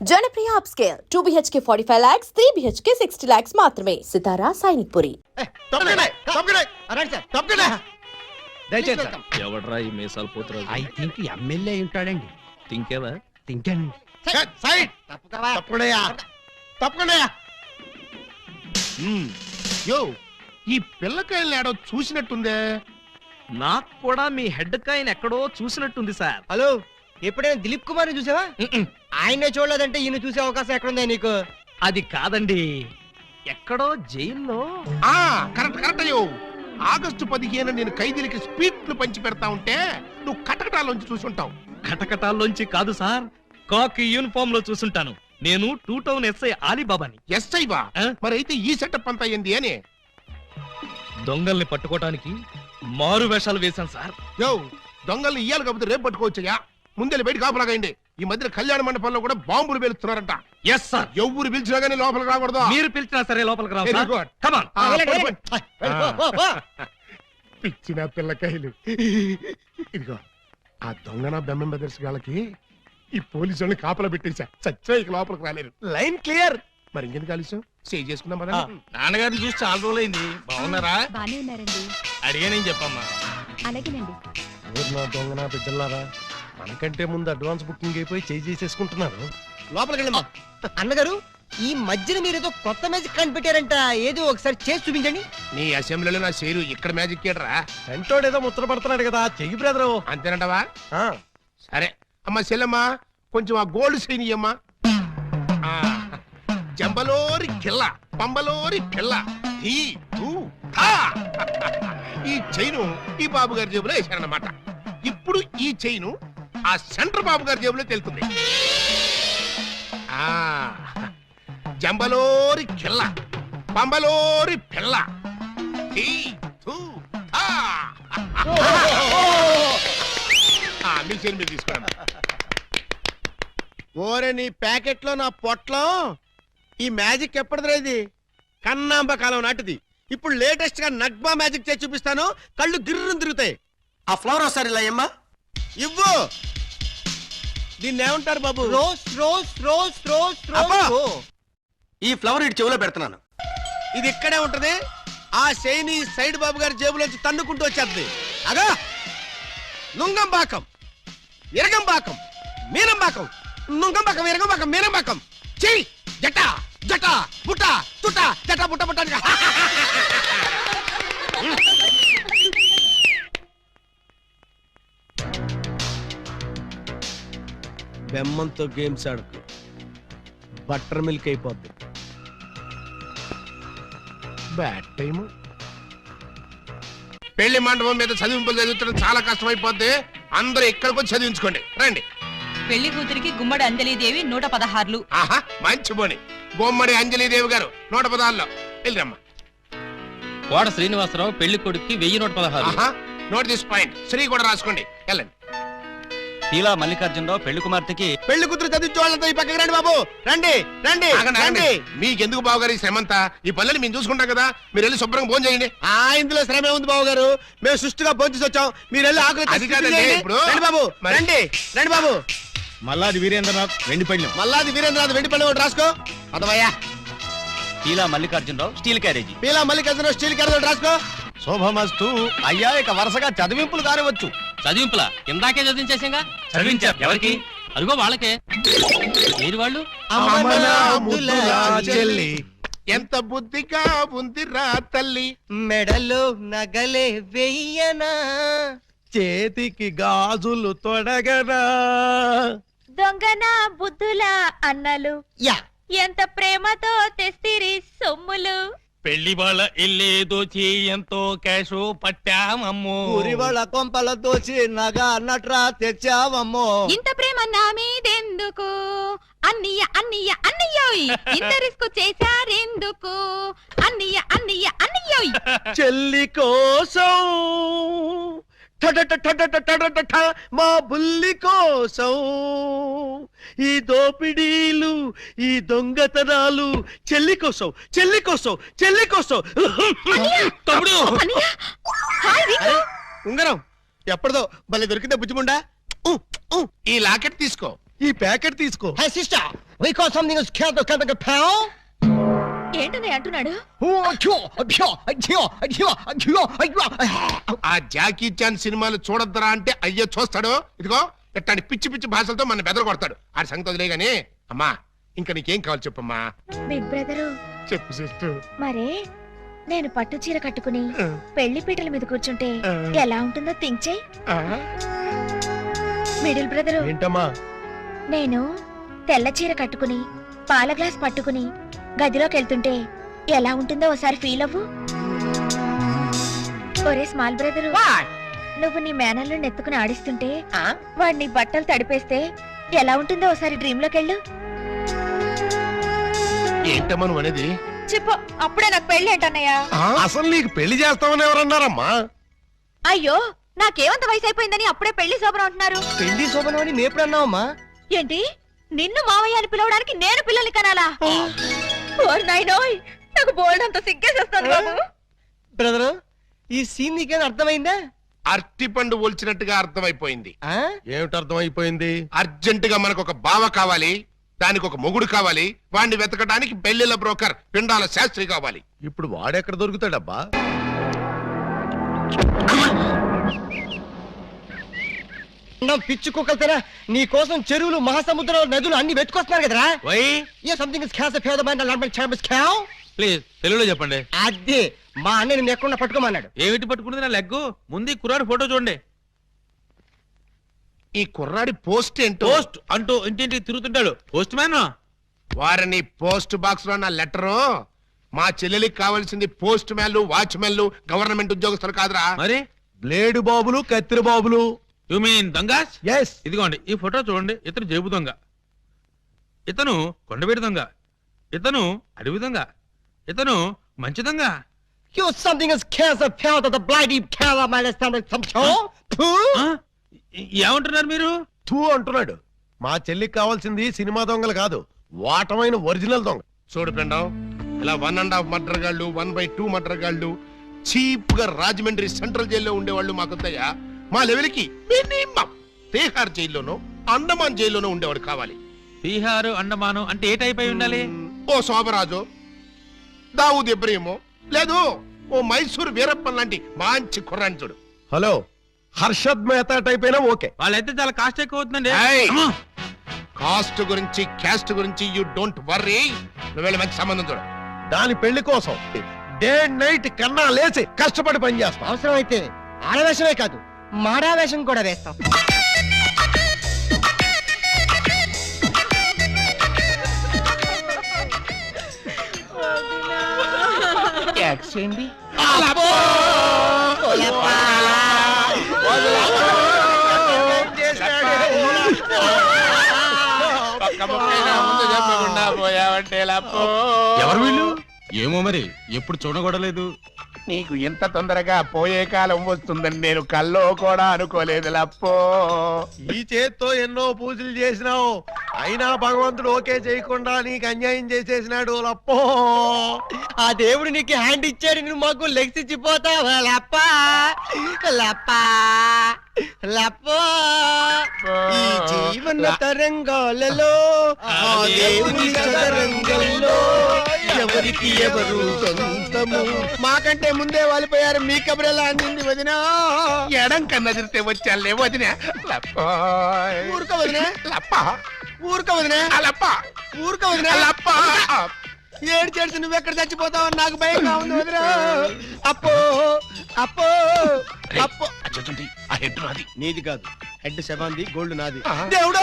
Janapriya upscale two BHK forty five lakhs three BHK sixty lakhs మాత్రమే. సితారా సైనిక్ పురి తప్పకండి తప్పకండి తప్పకండి దయచేసి వెళ్తాం. ఎవడ్రా ఈ మీసాలు పోతురాజు? ఐ థింక్ ఎమ్మెల్యే ఉంటాడండి. తింకేవా? తింటానండి. సైడ్, సైడ్ తప్పుకోవా? తప్పకుండా తప్పకుండా యో ఈ పిల్లకాయలు ఏడో చూసినట్టుందే? నాకు కూడా మీ హెడ్ కాయన్ ఎక్కడో చూసినట్టుంది సార్. హలో ఎప్పుడైనా దిలీప్ కుమార్ చూసావా? ఆయనే చూడలేదంటే ఈయన చూసే అవకాశం ఎక్కడుందా నీకు? అది కాదండి. ఎక్కడో జైల్లో. ఆ కరెక్ట్ కరెక్ట్ అయ్యో. ఆగస్టు పదిహేను నేను ఖైదీలకి స్పీట్లు పంచి పెడతా ఉంటే నువ్వు కటకటాలోంచి చూసుంటావు. కటకటాల్లోంచి కాదు సార్ కాకి యూనిఫామ్లో చూసుంటాను. నేను టూ టౌన్ ఎస్ఐ ఆలీబాబాని. ఎస్ఐ బా ఆ? మరి అయితే ఈ సెటప్ అంతా అయింది అని? దొంగల్ని పట్టుకోవటానికి మారు వేషాలు వేశాను సార్. యో దొంగల్ని ఇయ్యాలి కాకపోతే రేపు పట్టుకోవచ్చయ్యా. ముందే బయట కాపలాగండి ఈ మధ్య కళ్యాణ మండపంలో కూడా బాంబులు పేలుస్తున్నారంట. ఎస్ సార్ ఎవరు పిలిచినా గానీ లోపలికి రాకూడదు. మీరు పిలిచినా సరే లోపలికి రావు Very good. ఆ, పో, పో. పిచ్చిన పిల్లకాయలు. ఇదిగో ఆ దొంగన బెమ్మం బ్రదర్స్ గాళ్ళకి ఈ పోలీసు వాళ్ళని కాపలా పెట్టేశా. చచ్చా ఇక లోపలికి రాలేరు. Line clear. మరి ఇంకెందుకు ఆలస్యం? సేవ్ చేసుకుందాం పదండి. నాన్నగారిని చూసి చాలా రోజులైంది. బాగున్నారా? బానే ఉన్నారండి. అడిగానని చెప్పమ్మా. అలాగేనండి. ఊరు నా దొంగ నా బిడ్డలారా మనకంటే ముందు అడ్వాన్స్ బుకింగ్ అయిపోయి చేయి చేసేసుకుంటున్నారు. లోపలికి వెళ్ళమ్మా అన్నగారు ఈ మధ్యన మీరు ఏదో కొత్త మ్యాజిక్ కనిపెట్టారంట. ఏదో ఒకసారి చేసి చూపించండి. నీ అసెంబ్లీలో నా సేరు ఇక్కడ మ్యాజిక్ చేయడరా వెంటోడు ఏదో ముచ్చట పడుతున్నాడు కదా. చెయ్యి బ్రదరు. అంతేనంటవా? సరే. అమ్మా చెల్లమ్మా కొంచెం ఆ గోల్డ్ సైన్ ఇయ్యమ్మా. ఆ, జంబలోరి కిల్ల పంబలోరి పిల్ల. ధా. ఈ చైను ఈ బాబు గారి జేబులో వేశారన్నమాట. ఇప్పుడు ఈ చైను ఆ సెంటర్ బాబు గారి జేబులో తెలుతుంది. ఆ జంబలోరి కిల్ల పంబలోరి పిల్ల. ధీ, ధూ, ధా. ఆ, మీ చైన్ మీరు తీసుకోండి. ఓరే నీ ప్యాకెట్లో నా పొట్లం ఈ మ్యాజిక్ ఎప్పటిదిరా ఇది? కన్నాంబ కాలం నాటిది. ఇప్పుడు లేటెస్ట్గా నగ్మా మ్యాజిక్ చేసి చూపిస్తాను కళ్ళు గిర్రం తిరుగుతాయి. ఆ ఫ్లవర్ ఒకసారి ఇలా అమ్మా ఇవ్వు. దీన్ని ఏమంటారు బాబు? రోజ్ రోజ్ రోజ్ రోజ్ అబ్బా! రోజ్ ఈ ఫ్లవర్ ఇటు చెవిలో పెడుతున్నాను. ఇది ఇక్కడే ఉంటది. ఆ శైని సైడ్ బాబు గారి జేబులోంచి తన్నుకుంటూ వచ్చేది అగా! నుంగంబాకం ఇరగంబాకం మీనంబాకం నుంగంబాకం ఇరగంబాకం మీనంబాకం చెయ్యి జట జట బుట్ట తుట జట బుట్ట బుట్ట అని. బెమ్మంతో గేమ్స్ ఆడుకు. బటర్ మిల్క్ అయిపోద్ది. బ్యాడ్ టైం పెళ్ళి మండపం మీద చదివింపులు చదివించడం చాలా కష్టం అయిపోద్ది అందరూ ఇక్కడికి వచ్చి చదివించుకోండి. రండి. పెళ్ళి కూతురికి గుమ్మడి అంజలీదేవి నూట పదహార్లు. ఆహా మంచి బోని. గోమ్మడి అంజలీదేవి గారు నూట పదాల్లో వెళ్ళిరమ్మా. కోడ శ్రీనివాసరావు పెళ్ళి కొడుక్కి వెయ్యి నూట పదహారు ఆహా నోట్ దిస్ పాయింట్. శ్రీ కూడా రాసుకోండి. వెళ్ళండి. తీలా మల్లికార్జునరావు పెళ్ళి కుమార్తెకి పెళ్ళి కూతురు చదివించే వాళ్ళంతా ఈ పక్కకి రండి బాబు. రండి రండి ఆగండి, ఆగండి. రండి. మీకెందుకు బావగారు ఈ శ్రమంతా? ఈ పల్లెలు మేము చూసుకుంటాం కదా. మీరు వెళ్ళి శుభ్రంగా భోజనం చేయండి. ఆ ఇందులో శ్రమే ఉంది బాబు గారు మేము సుష్టిగా భోంచేసి వచ్చాం. మీరు వెళ్ళి ఆకులు అది కాదండి, ఇప్పుడు- రండి బాబు మరి- రండి రండి బాబు. మల్లాది వీరేంద్రనాథ్ వెండి పళ్ళెం మల్లాది వీరేంద్రనాథ్ వెండి పల్లి ఒకటి రాసుకో. పదవయ్యా. తీలా మల్లికార్జునరావు స్టీల్ క్యారేజీ. పీలా మల్లికార్జున స్టీల్ క్యారెట్ ఒకటి రాసుకో. శోభమస్తు. అయ్యా ఇక వరుసగా చదివింపులు కారవచ్చు చదివింపులా? ఇందాకే చదివించేసాగా చదివించారు ఎవరికి? అదిగో వాళ్ళకే. ఏది వాళ్ళు? ముద్దుల చెల్లి. ఎంత బుద్ధిగా ఉందిరా తల్లి. మెడలో నగలే వెయ్యనా. చేతికి గాజులు తొడగరా దొంగన బుద్ధుల అన్నలు. యా. ఎంత ప్రేమతో తెస్తిరి సొమ్ములు. పెళ్ళి వాళ్ళ ఇల్లే దోచి ఎంతో క్యాష్ పట్టామమ్మో. ఊరి వాళ్ళ కొంపల దోచి నగ నట్రా తెచ్చావమ్మో. ఇంత ప్రేమ నా మీదెందుకు అన్నయ్య అన్నయ్య. అన్నయ్యోయ్ ఇంత రిస్క్ చేశారెందుకు? అన్నయ్య అన్నయ్య. అన్నయ్యోయ్ చెల్లి కోసం మా బుల్లి కోసం. ఈ దోపిడీలు ఈ దొంగతనాలు చెల్లి కోసం చెల్లి కోసం చెల్లి కోసం. తమ్ముడు! ఉంగరం! ఎప్పటిదో భలే దొరికిందే బుజ్జిముండా. ఈ లాకెట్ తీసుకో. ఈ ప్యాకెట్ తీసుకో. Hey sister we call something is the the ఏంటనే అంటున్నాడు? ఆ జాకీ చాన్ సినిమాలు చూడొద్దరా అంటే అయ్యో చూస్తాడు. ఇదిగో ఇట్లాంటి పిచ్చి పిచ్చి భాషలతో మన బెదర కొడతాడు. ఆ సంగతి వదిలే గానీ అమ్మా ఇంకా నీకేం కావాలి చెప్పమ్మా? బిగ్ బ్రదరు చెప్పు సిస్టర్ మరే నేను పట్టు చీర కట్టుకుని పెళ్ళి పీటల మీద కూర్చుంటే ఎలా ఉంటుందో థింక్ చేయి. మిడిల్ బ్రదరు ఏంటమ్మా? నేను తెల్ల చీర కట్టుకుని పాల గ్లాస్ పట్టుకుని గదిలోకి వెళ్తుంటే ఎలా ఉంటుందో ఒకసారి ఫీల్ అవ్వు. ఒరే స్మాల్ బ్రదరు నువ్వు నీ మేనల్ని నెత్తుకుని ఆడిస్తుంటే వాడు నీ బట్టలు తడిపేస్తే ఎలా ఉంటుందో ఒకసారి డ్రీమ్లోకి వెళ్ళు. ఏంటమ్మా నువ్వు అనేది? చెప్పు అప్పుడే నాకు పెళ్ళి ఏంటన్నయ్యా? అసలు నీకు పెళ్ళి చేస్తామని ఎవరన్నారమ్మా? అయ్యో నాకేమంత వయసు అయిపోయిందని అప్పుడే పెళ్ళి శోభనం అంటున్నారు. పెళ్ళి శోభనం అని నేప్పుడు అన్నావమ్మా? ఏంటి? నిన్ను మావయ్య అని పిలవడానికి నేను పిల్లల్ని కనాలా? నాయనోయ్ నాకు బోల్డ్ అంత సిగ్గేసేస్తాను బాబు. బ్రదర్ ఈ సీన్ నీకేం అర్థమైందా? అరటి పండు ఒలిచినట్టుగా అర్థమైపోయింది. ఆ? ఏమిటి అర్థమైపోయింది? అర్జెంట్గా మనకు ఒక బావ కావాలి దానికి ఒక మొగుడు కావాలి వాడిని వెతకడానికి పెళ్ళిళ్ళ బ్రోకర్ పిండాల శాస్త్రి కావాలి. ఇప్పుడు వాడెక్కడ దొరుకుతాడబ్బా? నా పిచ్చి కుక్కలతేనా నీ కోసం చెరువులు మహాసముద్రాలు నదులు అన్ని వెతుకొస్తున్నారు కదరా. Why? A something is cans fade mind అలాంటి ఛాంబస్ క్యావ్ ప్లీజ్ తెలుగులో చెప్పండి. అదే మా అన్నని నేను ఎక్కడ పట్టుకోమన్నాడు. ఏమిటి పట్టుకున్నది నా లెగ్గు? ముందు ఈ కుర్రాడు ఫోటో చూడండి. ఈ కుర్రాడి పోస్ట్ ఏంటో? పోస్ట్ అంటూ ఇంటింటికి తిరుగుతుంటాడు. Postman? వారిని పోస్ట్ బాక్స్లో నా లెటరు మా చెల్లెలికి కావాల్సింది పోస్ట్ మ్యాన్లు వాచ్మెన్లు గవర్నమెంట్ ఉద్యోగస్తులు కాదురా. మరి? బ్లేడు బాబులు కత్తిరి బాబులు. యు మీన్ దొంగస్ ఎస్ ఇదిగోండి ఈ ఫోటో చూడండి. ఇతను జేబు దొంగ. ఇతను కొండవీడి దొంగ. ఇతను అడవి దొంగ. ఇతను మంచి దొంగ. You something is cancer found at the bloody cow my stomach some show. ఆ? ఏ- ఏమంటున్నారు మీరు? టూ అంటున్నాడు. మా చెల్లికి కావాల్సింది సినిమా దొంగలు కాదు. వాటమైన ఒరిజినల్ దొంగ. చూడు పిండం ఇలా వన్ అండ్ హాఫ్ మర్డర్ గాళ్ళు వన్ బై టూ మర్డర్ గాళ్ళు చీప్గా రాజమండ్రి సెంట్రల్ జైల్లో ఉండేవాళ్ళు మాకొద్దయ్యా మా లెవెల్కి మినిమం. తీహార్ జైల్లోనో అండమాన్ జైల్లోనో ఉండేవాడు కావాలి. బీహారు అండమాను అంటే ఏ టైప్ అయి ఉండాలి? ఓ శోభరాజు దావుద్ ఇబ్రహీము లేదు ఓ మైసూర్ వీరప్పన్ లాంటి మంచి కుర్రాన్ని చూడు. హలో హర్షద్ మెహతా టైప్ అయినా ఓకే. వాళ్ళైతే చాలా కాస్ట్ ఎక్కువ అవుతుందండి. ఏయ్! అమ్మా! కాస్ట్ గురించి క్యాస్ట్ గురించి యూ డోంట్ వర్రీ. నువ్వు వెళ్ళి మంచి సంబంధం చూడు. దాని పెళ్ళి కోసం డే నైట్ కన్నా లేచి కష్టపడి పని చేస్తాం. అవసరం అయితే ఆడవేషమే కాదు. మాడావేషం కూడా వేస్తాం. ఎవరు వీళ్ళు? ఏమో మరి ఎప్పుడు చూడకూడలేదు. నీకు ఇంత తొందరగా పోయే కాలం వస్తుందని నేను కల్లో కూడా అనుకోలేదు లప్పో ఈ చేత్తో ఎన్నో పూజలు చేసినావు. అయినా భగవంతుడు ఓకే చేయకుండా నీకు అన్యాయం చేసేసినాడు లప్పో ఆ దేవుడు నీకు హ్యాండ్ ఇచ్చాడు నువ్వు మాకు లెగ్స్ ఇచ్చిపోతావా లప్ప లప్ప లప్ప ఈ జీవన తరంగాలలో ఆ దేవుని చదరంగంలో ఎవరికి ఎవరు సొంతము మాకంటే ముందే వాలిపోయారు. మీ కబురెలా అందింది వదిన? ఎడం కన్నా తిరితే వచ్చాలే వదిన. లప్ప. ఊరుక వదినా. లప్ప. ఊరుక వదినా. లప్ప. ఊరుక వదినా. లప్ప. ఏడు చేసి నువ్వు ఎక్కడ చచ్చిపోతావు నాకు భయంగా ఉంది వదినా. అప్పో అప్పో అప్పో. నీది కాదు. హెడ్ శవాంది గోల్డ్ నాది. దేవుడు!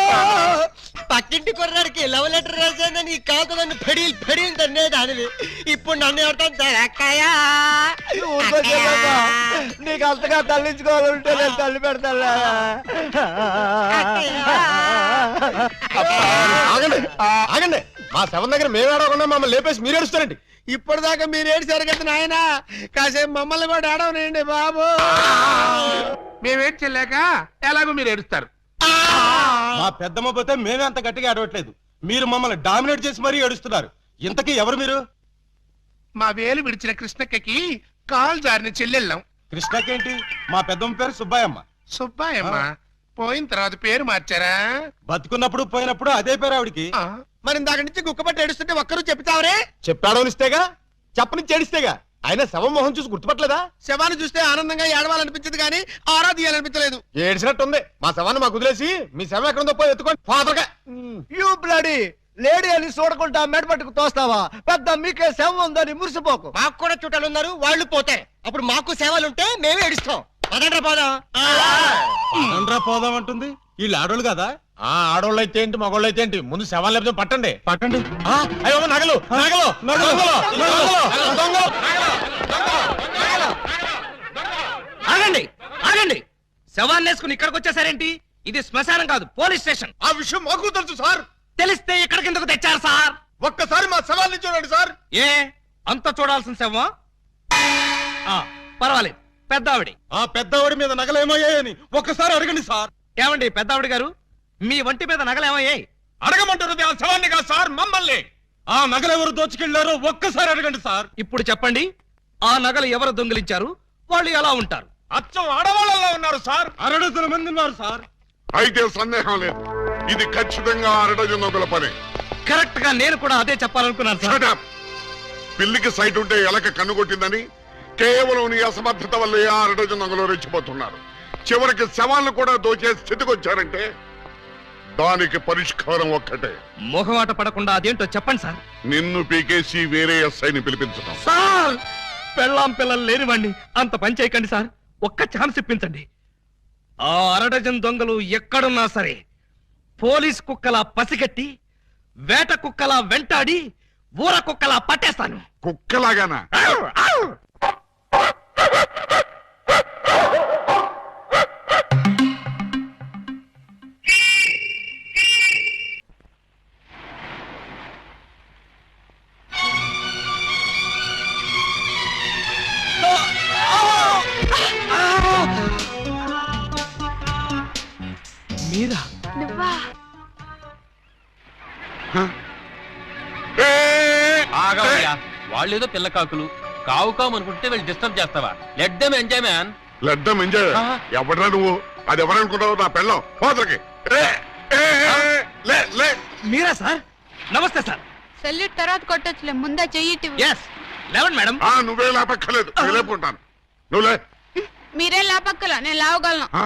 పక్కింటి కుర్రాడికి లవ్ లెటర్ రాశానని కాదు నన్ను ఫెడీల్ ఫెడీల్ తన్నే దానివి ఇప్పుడు నన్ను ఎవరితో అక్కయ్యా? నీకు అంతగా తల్లించుకోవాలంటే నేను తల్లి పెడతా ఆగండి. ఆగండి. మా శవం దగ్గర మేము ఏడవకుండా మమ్మల్ని లేపేసి మీరు ఏడుస్తారండి. ఇప్పటిదాకా మీరు ఏడిసారు కదా నాయన. కాసేపు మమ్మల్ని కూడా ఆడవనండి బాబు. మేమేం చెల్లాక ఎలాగో మీరు ఏడుస్తారు. మా పెద్దమ్మ పోతే మేమే అంత గట్టిగా అడవట్లేదు మీరు మమ్మల్ని డామినేట్ చేసి మరీ ఏడుస్తున్నారు. ఇంతకీ ఎవరు మీరు? మా వేలు విడిచిన కృష్ణక్కకి కాల్ జారిన చెల్లెళ్ళం. కృష్ణకేంటి? మా పెద్దమ్మ పేరు సుబ్బాయమ్మ. సుబ్బాయమ్మ పోయిన తర్వాత పేరు మార్చారా? బతుకున్నప్పుడు పోయినప్పుడు అదే పేరు ఆవిడికి. మరి ఇందాక నుంచి గుక్కపట్టి ఏడుస్తుంటే ఒక్కరు చెప్తావరే చెప్పాడో ఇస్తేగా చెప్పని చెడిస్తేగా ఆయన శవం మొహం చూసి గుర్తుపట్టలేదా? శవాన్ని చూస్తే ఆనందంగా ఏడవాలనిపించదు కానీ ఆరా తీయాలనిపించలేదు ఏడ్చినట్టుంది. మా శవాన్ని మాకు వదిలేసి మీ శవం ఎక్కడుందో పోయి ఎత్తుకోండి. ఫాదర్గా. యూ బ్లడీ లేడీ అని చూడకుండా మెడపట్టుకు తోస్తావా? పెద్ద మీకే శవం ఉందని మురిసిపోకు. మాకు కూడా చుట్టాలు ఉన్నారు వాళ్ళు పోతారు అప్పుడు మాకు సేవలు ఉంటే మేమే ఏడుస్తాం. పదండ్రా పోదాం. పదండ్రా పోదామంటుంది. వీళ్ళు ఆడోళ్ళు కదా? ఆ ఆడోళ్ళు అయితే ఏంటి మగోళ్ళు అయితే ఏంటి? ముందు శవాన్ని లేకపోతే పట్టండి. పట్టండి. ఆ, అయ్యో నగలు నగలు నగలు. నగలు దొంగలు ఆగండి ఆగండి. శవాన్ని వేసుకుని ఇక్కడికి వచ్చేసారేంటి? ఇది శ్మశానం కాదు పోలీస్ స్టేషన్. ఆ విషయం మాకు తెలుసు సార్. తెలిస్తే ఇక్కడికి ఎందుకు తెచ్చారు సార్? ఒక్కసారి మా శవాన్ని చూడండి సార్. ఏ? అంత చూడాల్సిన శవం ఆ, పర్వాలేదు. పెద్ద ఆవిడ ఆ పెద్దవాడి మీద నగలేమయ్యాయని ఒక్కసారి అడగండి సార్. ఏమండి పెద్ద ఆవిడ గారు? మీ వంటి మీద నగలేమయ్యాయి అడగమంటారు ఆ శవాన్ని కాదు సార్ మమ్మల్ని! ఆ నగలెవరు దోచుకెళ్ళారో ఒక్కసారి అడగండి సార్. ఇప్పుడు చెప్పండి ఆ నగలు ఎవరు దొంగిలించారు? వాళ్ళు ఎలా ఉంటారు? అచ్చం ఆడవాళ్ళలో ఉన్నారు సార్. అరడుతుల మంది ఉన్నారు సార్. అయితే సందేహం లేదు. ఇది ఖచ్చితంగా అరడజు నొగల పని. కరెక్ట్గా నేను కూడా అదే చెప్పాలనుకున్నాను సార్. Shut up. పిల్లికి సైట్ ఉంటే ఎలక కన్నుకొట్టిందని కేవలం నీ అసమర్థత వల్లే ఆ అరడజు నొగలు రెచ్చిపోతున్నారు. చివరికి శవాలను కూడా దోచే స్థితికి వచ్చారంటే దానికి పరిష్కారం ఒక్కటే. మొహమాట పడకుండా అదేంటో చెప్పండి సార్. నిన్ను పీకేసి వేరే ఎస్ఐని పిలిపించడం సార్ పెళ్ళాం పిల్లలు లేనివ్వండి అంత పని చేయకండి సార్. ఒక్క ఛాన్స్ ఇప్పించండి. ఆ అరడజన్ దొంగలు ఎక్కడున్నా సరే పోలీస్ కుక్కలా పసిగట్టి వేట కుక్కలా వెంటాడి ఊర కుక్కలా పట్టేస్తాను. కుక్కలాగానా? వాళ్ళేదో పిల్ల కాకులు. కావు కావు అనుకుంటే వీళ్ళు డిస్టర్బ్ చేస్తావా? లెట్ దెమ్ ఎంజాయ్ మ్యాన్ లడ్డం ఎంజాయ్ ఎవడరా నువ్వు? అది ఎవరనుకుంటావు నా పెళ్ళం. పోతలకి. ఏ! ఏ! ఏ! లే లే. మీరా సార్? నమస్తే సార్. సెల్యూట్ తర్వాత కొట్టొచ్చులే ముందే చెయ్యిటి ఎస్ లెవెన్ మేడం. ఆ నువ్వే లేపక్కర్లేదు. నేను లేపుకుంటాను. నువ్వు లే. మీరేం లాపక్కల నేను లావగలను. ఆ?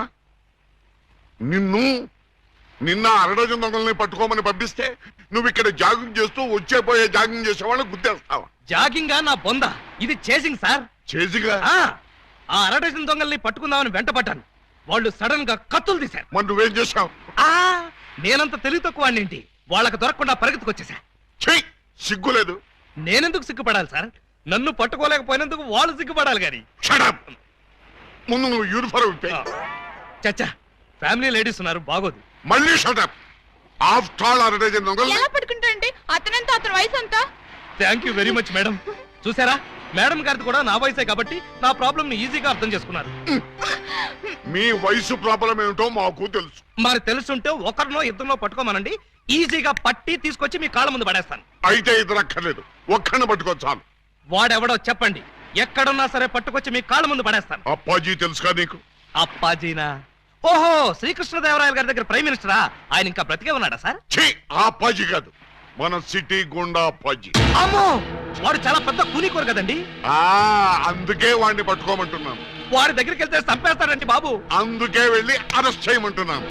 నిన్ను నిన్న అరడజన్ దొంగల్ని పట్టుకోమని పంపిస్తే నువ్వు ఇక్కడ జాగింగ్ చేస్తూ వచ్చే పోయే జాగింగ్ చేసే వాళ్ళని గుద్దేస్తావా? జాగింగ్ నా బొంద. ఇది చేసింగ్ సార్. చేసిగా? ఆ అరడజన్ దొంగల్ని పట్టుకుందామని వెంటపడ్డాను. వాళ్ళు సడన్గా కత్తులు తీశారు. మరి నువ్వేం చేశావు? ఆ నేనంత తెలివి తక్కువ ఏంటి వాళ్ళకి దొరకకుండా పరిగెత్తుకొచ్చేసా సిగ్గులేదు నేనెందుకు సిగ్గుపడాలి సార్? నన్ను పట్టుకోలేకపోయినందుకు వాళ్ళు సిగ్గుపడాలి గాని ముందు నువ్వు యూనిఫారం చచ్చా ఫ్యామిలీ లేడీస్ ఉన్నారు బాగోదు. మళ్ళీ షటప్ ఆఫ్టర్ ఆల్ అరడజన్ దొంగల్ని ఎలా పట్టుకుంటారంటే అతనంతా అతని వయసు అంతా? Thank you very much madam చూసారా? మేడం గారిది కూడా నా వయసే కాబట్టి నా ప్రాబ్లం ని ఈజీగా అర్థం చేసుకున్నారు. మీ వయసు ప్రాబ్లం ఏమిటో మాకు తెలుసు. మరి తెలుసుంటే ఒకరినో ఇద్దరినో పట్టుకోమనండి. ఈజీగా పట్టి తీసుకొచ్చి మీ కాళ్ళ ముందు పడేస్తాను. అయితే ఇద్దరు అక్కర్లేదు. ఒక్కడిని పట్టుకో చాలు. వాడెవడో చెప్పండి. ఎక్కడున్నా సరే పట్టుకొచ్చి మీ కాళ్ళ ముందు పడేస్తాను. అప్పాజీ తెలుసుగా నీకు? అప్పాజీనా? ఓహో శ్రీకృష్ణదేవరాయల గారి దగ్గర ప్రైమ్ మినిస్టరా? ఆయన ఇంకా బ్రతికే ఉన్నాడా సార్? ఛీ ఆ అప్పాజీ కాదు. మన సిటీ గుండా అప్పాజీ అమ్మో వాడు చాలా పెద్ద కూలికోరు కదండి. ఆ అందుకే వాడిని పట్టుకోమంటున్నాను. వాడి దగ్గరికి వెళ్తే చంపేస్తాడండి బాబు. అందుకే వెళ్ళి అరెస్ట్ చేయమంటున్నాను.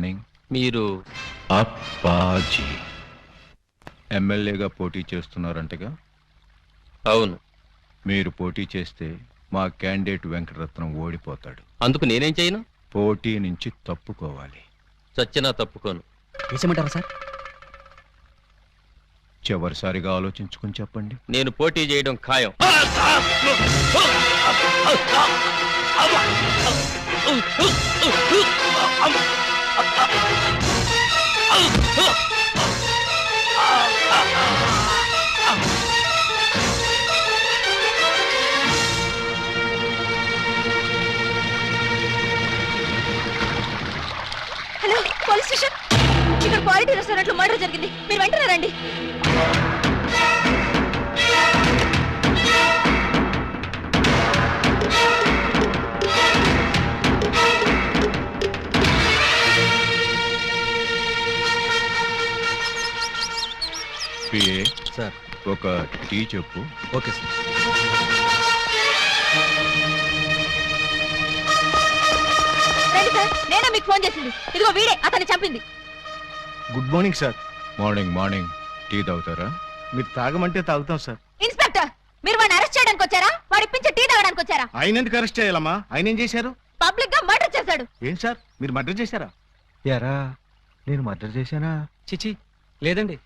మార్నింగ్. మీరు అప్పాజీ. ఎమ్మెల్యేగా పోటీ చేస్తున్నారంటగా? అవును. మీరు పోటీ చేస్తే మా క్యాండిడేట్ వెంకటరత్నం ఓడిపోతాడు. అందుకు నేనేం చేయను? పోటీ నుంచి తప్పుకోవాలి. చచ్చినా తప్పుకోను. వేసేమంటారా సార్? చివరిసారిగా ఆలోచించుకుని చెప్పండి. నేను పోటీ చేయడం ఖాయం. క్వాలిటీ రెస్టారెంట్లో మర్డర్ జరిగింది. మీరు వెంటనే రండి. PA sir. ఒక టీ చెప్పు. Okay sir. నేనే మీకు ఫోన్ చేసింది. ఇదిగో వీడే అతన్ని చంపింది. Good morning sir morning morning tea తాగుతారా? మీరు తాగమంటే తాగుతాం సార్ ఇన్స్పెక్టర్ మీరు వాడిని అరెస్ట్ చేయడానికి వచ్చారా? వాడి ఇప్పించి టీ తాగడానికి వచ్చారా? ఆయన ఎందుకు అరెస్ట్ చేయాలమ్మా? ఆయన ఏం చేశారు? పబ్లిక్గా మర్డర్ చేశాడు. ఏం సార్ మీరు మర్డర్ చేశారా? ఎరా నేను మర్డర్ చేశానా? చిచి లేదండి.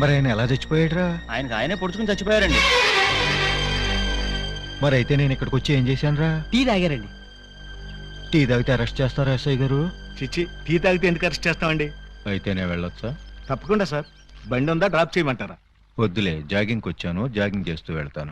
మరి ఆయన ఎలా చచ్చిపోయాడురా? ఆయనకు ఆయనే పొడుచుకుని చచ్చిపోయారండి. మరి అయితే నేను ఇక్కడికి వచ్చి ఏం చేశానురా? టీ తాగారండి. టీ తాగితే అరెస్ట్ చేస్తారా ఎస్ఐ గారు? చిచ్చి టీ తాగితే ఎందుకు అరెస్ట్ చేస్తామండి? అయితే నేను వెళ్ళొచ్చా? తప్పకుండా సార్. బండి ఉందా? డ్రాప్ చేయమంటారా? వద్దులే జాగింగ్కి వచ్చాను జాగింగ్ చేస్తూ వెళ్తాను.